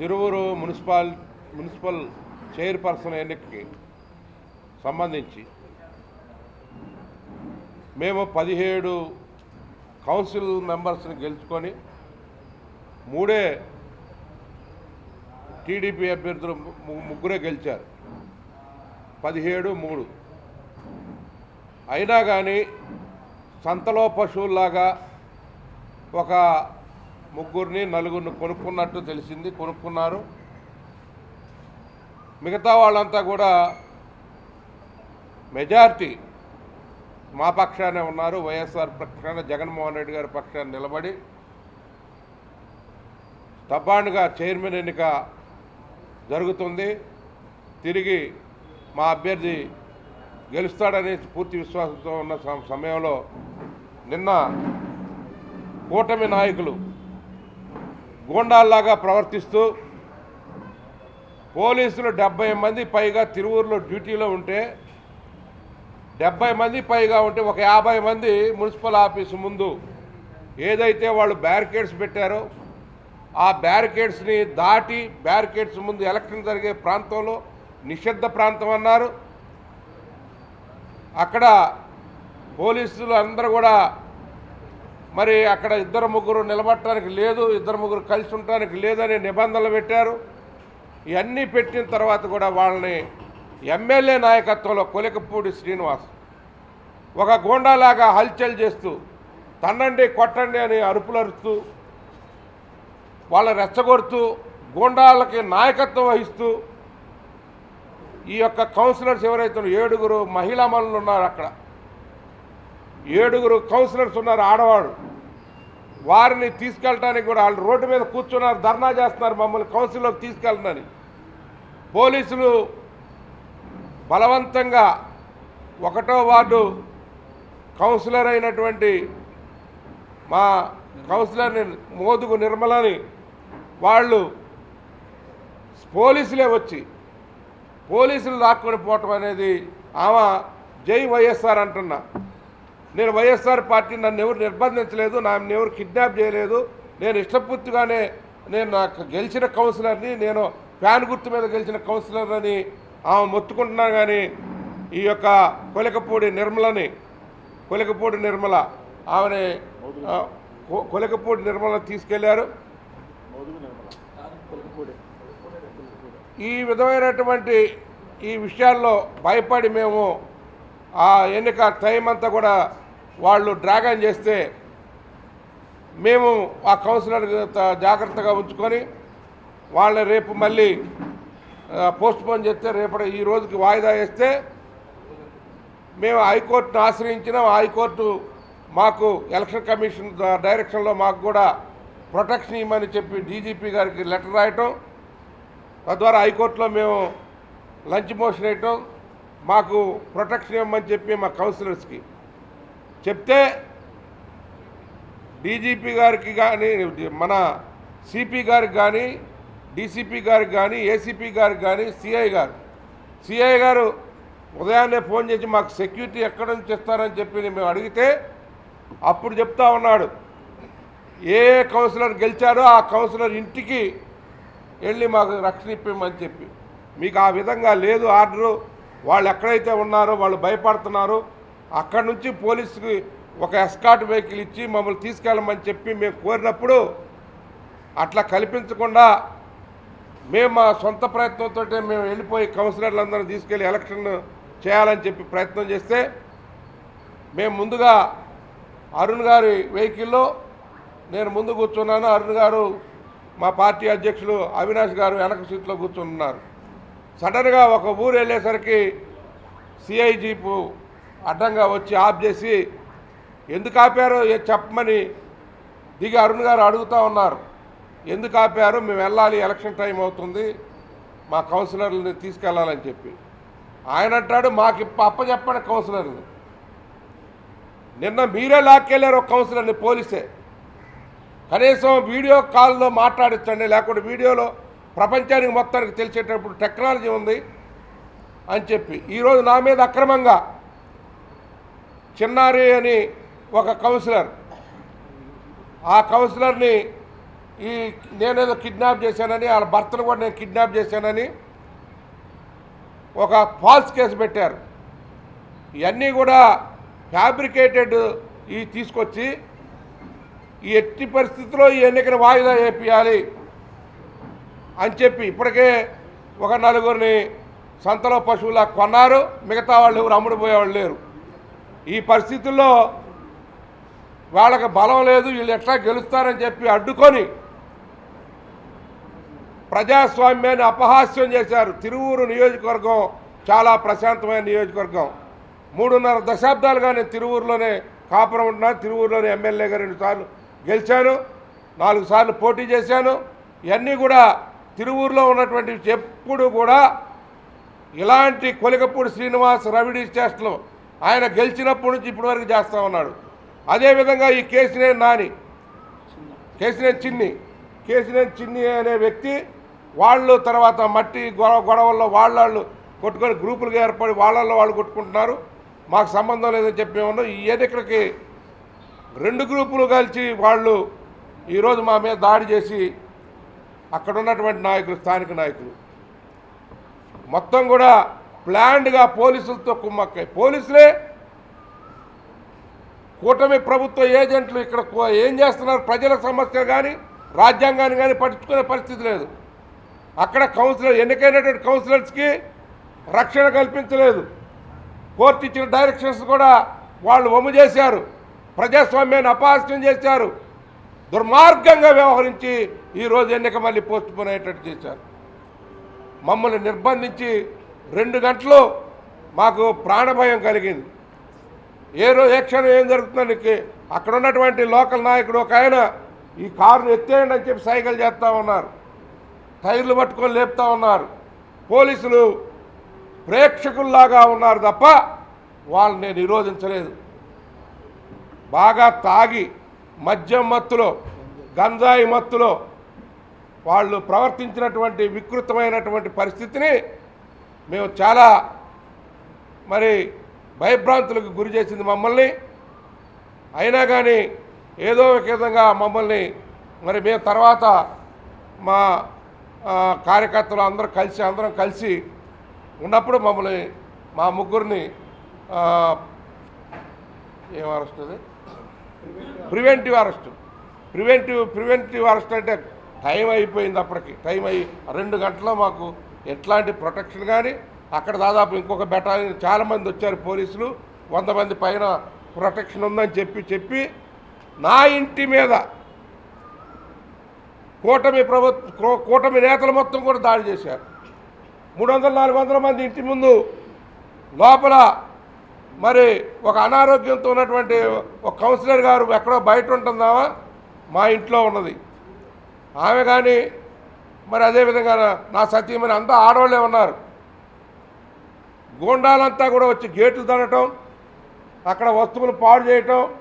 Tiruvuru municipal municipal chairperson ఎన్నికకి సంబంధించి మేము పదిహేడు కౌన్సిల్ మెంబర్స్ని గెలుచుకొని మూడే టీడీపీ అభ్యర్థులు ముగ్గురే గెలిచారు. పదిహేడు మూడు. అయినా కానీ సంతలో పశువుల్లాగా ఒక ముగ్గురిని నలుగురిని కొనుక్కున్నట్టు తెలిసింది కొనుక్కున్నారు. మిగతా వాళ్ళంతా కూడా మెజారిటీ మా పక్షానే ఉన్నారు. వైఎస్ఆర్ పక్షాన జగన్మోహన్ రెడ్డి గారి పక్షాన్ని నిలబడి తబ్బాండ్గా చైర్మన్ ఎన్నిక జరుగుతుంది. తిరిగి మా అభ్యర్థి గెలుస్తాడనే పూర్తి విశ్వాసంతో ఉన్న సమయంలో నిన్న కూటమి నాయకులు గూండాల్లాగా ప్రవర్తిస్తూ పోలీసులు డెబ్బై మంది పైగా తిరువూరులో డ్యూటీలో ఉంటే డెబ్బై మంది పైగా ఉంటే ఒక యాభై మంది మున్సిపల్ ఆఫీసు ముందు ఏదైతే వాళ్ళు బ్యారికేడ్స్ పెట్టారో ఆ బ్యారికేడ్స్ని దాటి బ్యారికేడ్స్ ముందు ఎలక్షన్ జరిగే ప్రాంతంలో నిషిద్ధ ప్రాంతం అన్నారు. అక్కడ పోలీసులు అందరూ కూడా మరి అక్కడ ఇద్దరు ముగ్గురు నిలబడటానికి లేదు ఇద్దరు ముగ్గురు కలిసి ఉండటానికి లేదని నిబంధనలు పెట్టారు. ఇవన్నీ పెట్టిన తర్వాత కూడా వాళ్ళని ఎమ్మెల్యే నాయకత్వంలో కొలికపూడి శ్రీనివాస్ ఒక గోండాలాగా హల్చల్ చేస్తూ తన్నండి కొట్టండి అని అరుపులు అరుస్తూ రెచ్చగొడుతూ గూండాలకి నాయకత్వం వహిస్తూ ఈ యొక్క కౌన్సిలర్స్ ఎవరైతే ఏడుగురు మహిళా మనులు ఉన్నారు అక్కడ. ఏడుగురు కౌన్సిలర్స్ ఉన్నారు ఆడవాడు వారిని తీసుకెళ్ళటానికి కూడా వాళ్ళు రోడ్డు మీద కూర్చున్నారు ధర్నా చేస్తున్నారు మమ్మల్ని కౌన్సిల్లోకి తీసుకెళ్ళనని. పోలీసులు బలవంతంగా ఒకటో వార్డు కౌన్సిలర్ అయినటువంటి మా కౌన్సిలర్ని మోదుగు నిర్మలని వాళ్ళు పోలీసులే వచ్చి పోలీసులు లాక్కొని పోవటం అనేది ఆమె జై వైఎస్ఆర్ అంటున్నా. నేను వైఎస్ఆర్ పార్టీ నన్ను ఎవరు నిర్బంధించలేదు నన్ను ఎవరు కిడ్నాప్ చేయలేదు. నేను ఇష్టపూర్తిగానే నేను నాకు గెలిచిన కౌన్సిలర్ని నేను ఫ్యాన్ గుర్తు మీద గెలిచిన కౌన్సిలర్ అని ఆమె మొత్తుకుంటున్నాను కానీ ఈ యొక్క కొలకపూడి నిర్మలని కొలకపూడి నిర్మల ఆమెని ఆ, కొలకపూడి నిర్మల తీసుకెళ్ళారు. ఈ విధమైనటువంటి ఈ విషయాల్లో భయపడి మేము ఆ ఎన్నిక టైం అంతా కూడా వాళ్ళు డ్రాగన్ చేస్తే మేము ఆ కౌన్సిలర్ జాగ్రత్తగా ఉంచుకొని వాళ్ళని రేపు మళ్ళీ పోస్ట్పోన్ చేస్తే రేపటి ఈ రోజుకి వాయిదా వేస్తే మేము హైకోర్టును ఆశ్రయించినాం. హైకోర్టు మాకు ఎలక్షన్ కమిషన్ డైరెక్షన్లో మాకు కూడా ప్రొటెక్షన్ ఇవ్వమని చెప్పి డీజీపీ గారికి లెటర్ రాయటం. తద్వారా హైకోర్టులో మేము లంచ్ మోషన్ వేయటం. మాకు ప్రొటెక్షన్ ఇవ్వమని చెప్పి మా కౌన్సిలర్స్కి చెప్తే డీజీపీ గారికి కానీ మన సిపి గారికి కానీ డీసీపీ గారికి కానీ ఏసీపీ గారికి కానీ సిఐ గారు. సిఐ గారు ఉదయాన్నే ఫోన్ చేసి మాకు సెక్యూరిటీ ఎక్కడ నుంచి ఇస్తారని చెప్పి మేము అడిగితే అప్పుడు చెప్తా ఉన్నాడు. ఏ కౌన్సిలర్ గెలిచారో ఆ కౌన్సిలర్ ఇంటికి వెళ్ళి మాకు రక్షణ ఇప్పమని చెప్పి. మీకు ఆ విధంగా లేదు ఆర్డరు. వాళ్ళు ఎక్కడైతే ఉన్నారో వాళ్ళు భయపడుతున్నారు. అక్కడి నుంచి పోలీసుకి ఒక ఎస్కాట్ వెహికల్ ఇచ్చి మమ్మల్ని తీసుకెళ్ళమని చెప్పి మేము కోరినప్పుడు అట్లా కల్పించకుండా మేము మా సొంత ప్రయత్నంతో మేము వెళ్ళిపోయి కౌన్సిలర్లందరూ తీసుకెళ్ళి ఎలక్షన్ చేయాలని చెప్పి ప్రయత్నం చేస్తే మేము ముందుగా అరుణ్ గారి వెహికల్లో నేను ముందు కూర్చున్నాను. అరుణ్ గారు మా పార్టీ అధ్యక్షులు అవినాష్ గారు వెనక సీట్లో కూర్చున్నారు. సడన్గా ఒక ఊరు వెళ్ళేసరికి సిఐ జీపు అడ్డంగా వచ్చి ఆఫ్ చేసి ఎందుకు ఆపారో ఏ చెప్పమని దిగి అరుణ్ గారు అడుగుతూ ఉన్నారు. ఎందుకు ఆపారు మేము వెళ్ళాలి ఎలక్షన్ టైం అవుతుంది మా కౌన్సిలర్ని తీసుకెళ్ళాలని చెప్పి. ఆయన అంటాడు మాకు అప్పచెప్పండి కౌన్సిలర్ని నిన్న మీరే లాక్కెళ్ళారు ఒక కౌన్సిలర్ని పోలీసే. కనీసం వీడియో కాల్లో మాట్లాడించండి లేకుంటే వీడియోలో ప్రపంచానికి మొత్తానికి తెలిసేటప్పుడు టెక్నాలజీ ఉంది అని చెప్పి. ఈరోజు నా మీద అక్రమంగా చిన్నారి అని ఒక కౌన్సిలర్. ఆ కౌన్సిలర్ని ఈ నేనేదో కిడ్నాప్ చేశానని వాళ్ళ భర్తను కూడా నేను కిడ్నాప్ చేశానని ఒక ఫాల్స్ కేసు పెట్టారు. ఇవన్నీ కూడా ఫ్యాబ్రికేటెడ్ ఈ తీసుకొచ్చి ఈ ఎట్టి పరిస్థితుల్లో ఈ ఎన్నికను వాయిదా వేపియాలి అని చెప్పి ఇప్పటికే ఒక నలుగురిని సంతలో పశువులా కొన్నారు. మిగతా వాళ్ళు ఎవరు అమ్ముడు పోయేవాళ్ళు లేరు. ఈ పరిస్థితుల్లో వాళ్ళకి బలం లేదు వీళ్ళు ఎట్లా గెలుస్తారని చెప్పి అడ్డుకొని ప్రజాస్వామ్యాన్ని అపహాస్యం చేశారు. తిరువూరు నియోజకవర్గం చాలా ప్రశాంతమైన నియోజకవర్గం. మూడున్నర దశాబ్దాలుగా నేను తిరువూరులోనే కాపురం ఉంటున్నాను తిరువూరులోనే ఎమ్మెల్యేగా రెండు సార్లు గెలిచాను. నాలుగు సార్లు పోటీ చేశాను. ఇవన్నీ కూడా తిరువూరులో ఉన్నటువంటి ఎప్పుడు కూడా ఇలాంటి కొలికపూడి శ్రీనివాస్ రవిడి చేష్టలు ఆయన గెలిచినప్పటి నుంచి ఇప్పటి వరకు చేస్తూ ఉన్నాడు. అదేవిధంగా ఈ కేసినేని నాని కేసినేని చిన్ని కేసినేని చిన్ని అనే వ్యక్తి వాళ్ళు తర్వాత మట్టి గొడవ గొడవల్లో వాళ్ళళ్ళు కొట్టుకొని గ్రూపులుగా ఏర్పడి వాళ్ళల్లో వాళ్ళు కొట్టుకుంటున్నారు. మాకు సంబంధం లేదని చెప్పి ఉన్నాం ఈ ఎన్నికలకి రెండు గ్రూపులు కలిసి వాళ్ళు ఈరోజు మా మీద దాడి చేసి అక్కడ ఉన్నటువంటి నాయకులు స్థానిక నాయకులు. మొత్తం కూడా ప్లాన్డ్గా పోలీసులతో కుమ్మక్కాయి పోలీసులే కూటమి ప్రభుత్వ ఏజెంట్లు ఇక్కడ కో- ఏం చేస్తున్నారు? ప్రజల సమస్యలు కానీ రాజ్యాంగాన్ని కానీ పట్టించుకునే పరిస్థితి లేదు. అక్కడ కౌన్సిలర్ ఎన్నికైనటువంటి కౌన్సిలర్స్కి రక్షణ కల్పించలేదు. కోర్టు ఇచ్చిన డైరెక్షన్స్ కూడా వాళ్ళు వమ్ము చేశారు. ప్రజాస్వామ్యాన్ని అపహాస్యం చేశారు. దుర్మార్గంగా వ్యవహరించి ఈరోజు ఎన్నిక మళ్ళీ పోస్ట్పోన్ అయ్యేటట్టు చేశారు. మమ్మల్ని నిర్బంధించి రెండు గంటలు మాకు ప్రాణభయం కలిగింది. ఏ రోజు ఏ క్షణం ఏం జరుగుతుందని అక్కడ ఉన్నటువంటి లోకల్ నాయకుడు ఒక ఆయన ఈ కారును ఎత్తేయండి అని చెప్పి సైకిల్ చేస్తూ ఉన్నారు. టైర్లు పట్టుకొని లేపుతా ఉన్నారు. పోలీసులు ప్రేక్షకుల్లాగా ఉన్నారు తప్ప వాళ్ళని నేను నిరోధించలేదు. బాగా తాగి మద్యం మత్తులో గంజాయి మత్తులో వాళ్ళు ప్రవర్తించినటువంటి వికృతమైనటువంటి పరిస్థితిని మేము చాలా మరి భయభ్రాంతులకు గురి చేసింది మమ్మల్ని. అయినా కానీ ఏదో ఒక విధంగా మమ్మల్ని మరి మేము తర్వాత మా కార్యకర్తలు అందరూ కలిసి అందరం కలిసి ఉన్నప్పుడు మమ్మల్ని మా ముగ్గురిని ఏం అరెస్ట్ అది? Preventive arrest. Preventive preventive arrest అంటే టైం అయిపోయింది అప్పటికి. టైం అయ్యి రెండు గంటల మాకు ఎట్లాంటి ప్రొటెక్షన్ కానీ అక్కడ దాదాపు ఇంకొక బెటాలియన్ చాలామంది వచ్చారు పోలీసులు వంద మంది పైన ప్రొటెక్షన్ ఉందని చెప్పి చెప్పి నా ఇంటి మీద కూటమి ప్రభుత్వ కూటమి నేతలు మొత్తం కూడా దాడి చేశారు. మూడు వందల నాలుగు వందల మంది ఇంటి ముందు లోపల మరి ఒక అనారోగ్యంతో ఉన్నటువంటి ఒక కౌన్సిలర్ గారు ఎక్కడో బయట ఉంటుందామా మా ఇంట్లో ఉన్నది. ఆమె కానీ మరి అదేవిధంగా నా- నా సతీమణి అంతా ఆడవాళ్ళే ఉన్నారు. గోండాలంతా కూడా వచ్చి గేట్లు తనటం అక్కడ వస్తువులు పాడు చేయటం.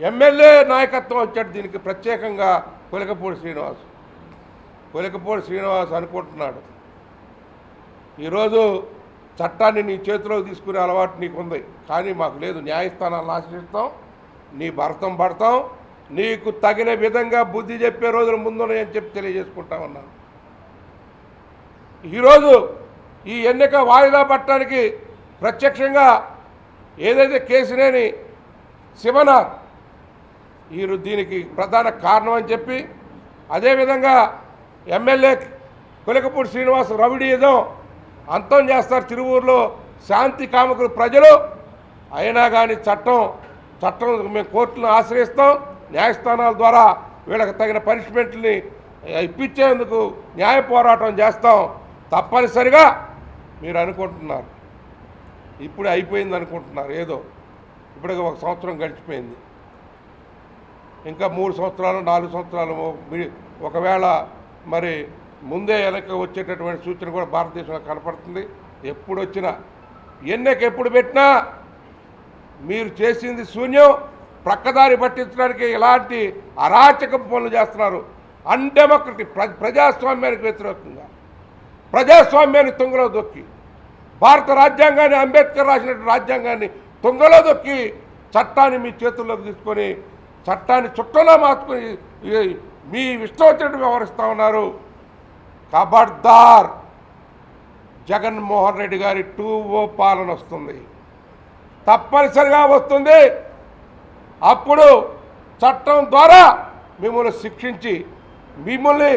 ఎమ్మెల్యే నాయకత్వం వచ్చాడు దీనికి ప్రత్యేకంగా కొలికపూడి శ్రీనివాస్ కొలికపూడి శ్రీనివాస్ అనుకుంటున్నాడు. ఈరోజు చట్టాన్ని నీ చేతిలోకి తీసుకునే అలవాటు నీకుంది. కానీ మాకు లేదు. న్యాయస్థానాలను ఆశ్రయిస్తాం. నీ భరతం పడతాం. నీకు తగిన విధంగా బుద్ధి చెప్పే రోజులు ముందున్నాయని చెప్పి తెలియజేసుకుంటా ఉన్నాను. ఈరోజు ఈ ఎన్నిక వాయిదా పట్టడానికి ప్రత్యక్షంగా ఏదైతే కేసునేని శివనాథ్ ఈరు దీనికి ప్రధాన కారణం అని చెప్పి అదేవిధంగా ఎమ్మెల్యే కొలికపూడి శ్రీనివాస్ ఏదో అంతం చేస్తారు తిరువూరులో శాంతి కామకులు ప్రజలు. అయినా కానీ చట్టం చట్టం మేము కోర్టులను ఆశ్రయిస్తాం. న్యాయస్థానాల ద్వారా వీళ్ళకి తగిన పనిష్మెంట్ని ఇప్పించేందుకు న్యాయ పోరాటం చేస్తాం. తప్పనిసరిగా మీరు అనుకుంటున్నారు. ఇప్పుడు అయిపోయింది అనుకుంటున్నారు ఏదో. ఇప్పటికి ఒక సంవత్సరం గడిచిపోయింది. ఇంకా మూడు సంవత్సరాలు నాలుగు సంవత్సరాలు ఒకవేళ మరి ముందే వెనక వచ్చేటటువంటి సూచన కూడా భారతదేశంలో కనపడుతుంది. ఎప్పుడు వచ్చినా ఎన్నిక ఎప్పుడు పెట్టినా మీరు చేసింది శూన్యం. ప్రక్కదారి పట్టించడానికి ఇలాంటి అరాచక పనులు చేస్తున్నారు. అన్డెమోక్రటిక్ ప్ర ప్రజాస్వామ్యానికి వ్యతిరేకంగా. ప్రజాస్వామ్యాన్ని తుంగలో దొక్కి భారత రాజ్యాంగాన్ని అంబేద్కర్ రాసినటువంటి రాజ్యాంగాన్ని తుంగలో దొక్కి చట్టాన్ని మీ చేతుల్లోకి తీసుకొని చట్టాన్ని చుట్టలో మార్చుకొని మీ ఇష్టం వచ్చినట్టు వ్యవహరిస్తూ ఉన్నారు. కబడ్దార్ జగన్మోహన్ రెడ్డి గారి టూ ఓ పాలన వస్తుంది. తప్పనిసరిగా వస్తుంది. అప్పుడు చట్టం ద్వారా మిమ్మల్ని శిక్షించి మిమ్మల్ని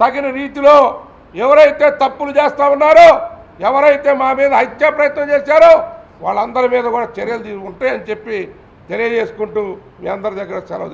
తగిన రీతిలో ఎవరైతే తప్పులు చేస్తూ ఉన్నారో ఎవరైతే మా మీద హత్యా ప్రయత్నం చేశారో వాళ్ళందరి మీద కూడా చర్యలు తీ- ఉంటాయని చెప్పి తెలియజేసుకుంటూ మీ అందరి దగ్గర సెలవు